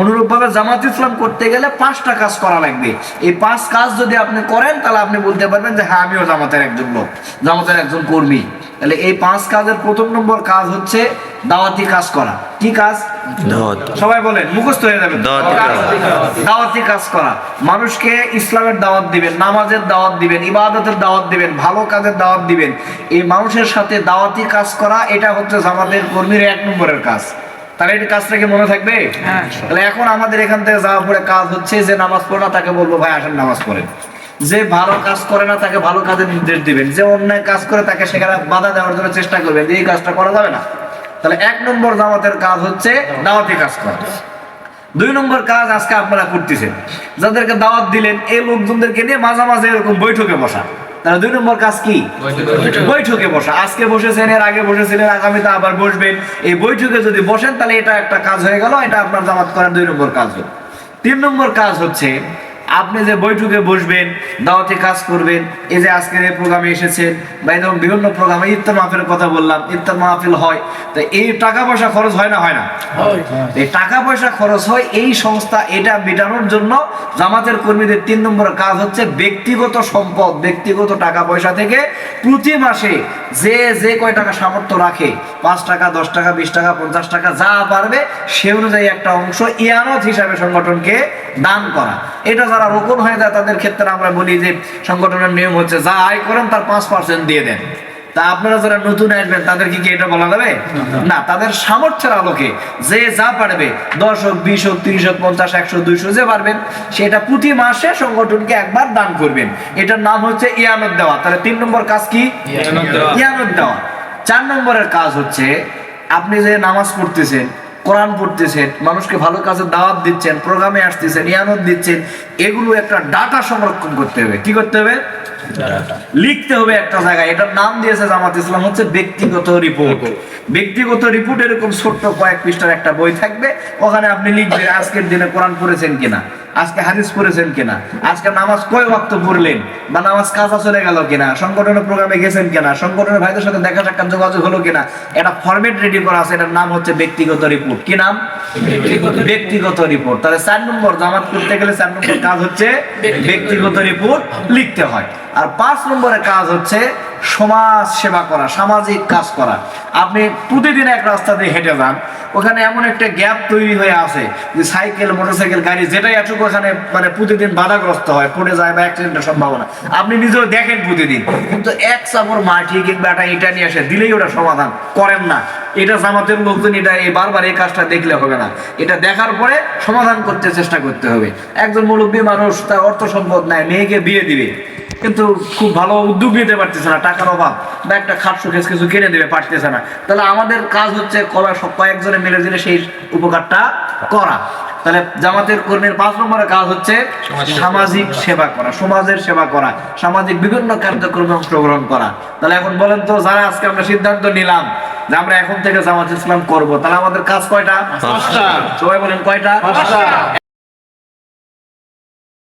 অনুরূপভাবে জামাত ইসলাম করতে গেলে পাঁচটা কাজ করা লাগবে। এই পাঁচ কাজ যদি আপনি করেন তাহলে আপনি বলতে পারবেন যে হ্যাঁ আমিও জামাতের একজন লোক জামাতের একজন কর্মী। তাহলে এই পাঁচ কাজের প্রথম নম্বর কাজ হচ্ছে দাওয়াতি কাজ করা। কি কাজ? সবাই বলেন মুখস্থ হয়ে যাবে। দাওয়াতি কাজ করা। মানুষকে ইসলামের দাওয়াত দিবেন নামাজের দাওয়াত দিবেন ইবাদতের দাওয়াত দিবেন ভালো কাজের দাওয়াত দিবেন। এই মানুষের সাথে দাওয়াতি কাজ করা এটা হচ্ছে জামাতের কর্মীর এক নম্বরের কাজ। তাহলে এই কাজটা কি মনে থাকবে? তাহলে এখন আমাদের এখান থেকে পরে কাজ হচ্ছে যে নামাজ পড়ে না তাকে বলব ভাই আসেন নামাজ পড়েন। যে ভালো কাজ করে না তাকে ভালো কাজের নির্দেশ দিবেন। যে অন্যায় কাজ করে তাকে সেখানে বাধা দেওয়ার জন্য চেষ্টা করবেন। এই কাজটা করা যাবে না। তাহলে এক নম্বর জামাতের কাজ হচ্ছে দাওয়াতি কাজ করা। দুই নম্বর কাজ আজকে আপনারা করতেছেন। যাদেরকে দাওয়াত দিলেন এই লোকজনদেরকে নিয়ে মাঝে মাঝে এরকম বৈঠকে বসা। তাহলে দুই নম্বর কাজ কি? বৈঠকে বসা। আজকে বসেছেন এর আগে বসেছিলেন আগামীতে আবার বসবেন। এই বৈঠকে যদি বসেন তাহলে এটা একটা কাজ হয়ে গেল এটা আপনার জামাত করার দুই নম্বর কাজ হলো। তিন নম্বর কাজ হচ্ছে আপনি যে বৈঠকে বসবেন দাওয়াতে কাজ করবেন এই যে আজকের এই প্রোগ্রামে এসেছেন বা এরকম বিভিন্ন প্রোগ্রামে ইফতার মাহফিলের কথা বললাম ইফতার মাহফিল হয় তো এই টাকা পয়সা খরচ হয় না হয় না? এই টাকা পয়সা খরচ হয় এই সংস্থা এটা মেটানোর জন্য জামাতের কর্মীদের তিন নম্বর কাজ হচ্ছে ব্যক্তিগত সম্পদ ব্যক্তিগত টাকা পয়সা থেকে প্রতি মাসে যে যে কয় টাকা সামর্থ্য রাখে, পাঁচ টাকা, দশ টাকা, বিশ টাকা, পঞ্চাশ টাকা, যা পারবে, সে অনুযায়ী একটা অংশ ইয়ানত হিসাবে সংগঠনকে দান করা। এটা যারা রোপণ হয়ে যায় তাদের ক্ষেত্রে আমরা বলি যে সংগঠনের নিয়ম হচ্ছে, যা আয় করেন, তার পাঁচ পার্সেন্ট দিয়ে দেন। তা আপনারা যারা নতুন আসবেন তাদেরকে কি এটা বলা যাবে? না তাদের সামর্থ্যের আলোকে যে যা পারবে দশ হোক বিশ হোক তিরিশ হোক পঞ্চাশ একশো দুইশো যে পারবেন সেটা প্রতি মাসে সংগঠনকে একবার দান করবেন। এটার নাম হচ্ছে ইয়ানত দেওয়া। তাহলে তিন নম্বর কাজ কি? ইয়ানত দেওয়া। চার নম্বরের কাজ হচ্ছে আপনি যে নামাজ পড়তেছেন কোরআন পড়তেছেন মানুষকে ভালো কাজে দাওয়াত দিচ্ছেন প্রোগ্রামে আসতেছেন ইয়ানত দিচ্ছেন এগুলো একটা ডাটা সংরক্ষণ করতে হবে। কি করতে হবে? লিখতে হবে একটা জায়গায় এটার নাম দিয়েছে জামাত ইসলাম হচ্ছে ব্যক্তিগত রিপোর্ট ব্যক্তিগত রিপোর্ট এরকম ছোট্ট কয়েক পৃষ্ঠার একটা বই থাকবে ওখানে আপনি লিখবেন আজকের দিনে কোরআন পড়েছেন কিনা আজকে হাদিস পড়েছেন কিনা আজকে নামাজ কয় ওয়াক্ত পড়লেন বা নামাজ কাজা চলে গেল কিনা সংগঠনের প্রোগ্রামে গেছেন কিনা সংগঠনের ভাইদের সাথে দেখা সাক্ষাৎ যোগাযোগ হলো কিনা এটা ফরম্যাট রেডি করা আছে এটার নাম হচ্ছে ব্যক্তিগত রিপোর্ট কি নাম? ব্যক্তিগত রিপোর্ট। তাহলে চার নম্বর জামাত করতে গেলে চার নম্বর কাজ হচ্ছে ব্যক্তিগত রিপোর্ট। লিখতে হয়। আর পাঁচ নম্বরের কাজ হচ্ছে সমাজ সেবা করা সামাজিক কাজ করা। আপনি প্রতিদিন এক রাস্তা দিয়ে হেঁটে যান ওখানে এমন একটা গ্যাপ তৈরি হয়ে আছে যে সাইকেল মোটরসাইকেল গাড়ি যেটাই আসুক ওখানে মানে প্রতিদিন বাধাগ্রস্ত হয় পড়ে যায় বা অ্যাক্সিডেন্টের সম্ভাবনা। আপনি নিজেও দেখেন প্রতিদিন কিন্তু এক চাপড় মাটি কিংবা একটা ইটা নিয়ে আসে দিলেই ওটা সমাধান করেন না। এটা জামাতের লোকজন এটা এই বারবার এই কাজটা দেখলে হবে। না। এটা দেখার পরে সমাধান করতে চেষ্টা করতে হবে। একজন মুরব্বী মানুষ তার অর্থ সম্পদ নাই মেয়েকে বিয়ে দিবে। কিন্তু খুব ভালো উদ্যোগ নিতে পারতেছে না টাকার অভাব। বা একটা খাট সুখেস কিছু কিনে দেবে পারতেছে না। তাহলে আমাদের কাজ হচ্ছে করা সব কয়েকজনে মিলে দিলে সেই উপকারটা করা। তাহলে জামাতের কর্মীর পাঁচ নম্বরের কাজ হচ্ছে সামাজিক সেবা করা সমাজের সেবা করা সামাজিক বিভিন্ন কার্যক্রমে অংশগ্রহণ করা। তাহলে এখন বলেন তো যারা আজকে আমরা সিদ্ধান্ত নিলাম যে আমরা এখন থেকে জামাত ইসলাম করব। তাহলে আমাদের কাজ কয়টা? সবাই বলেন কয়টা?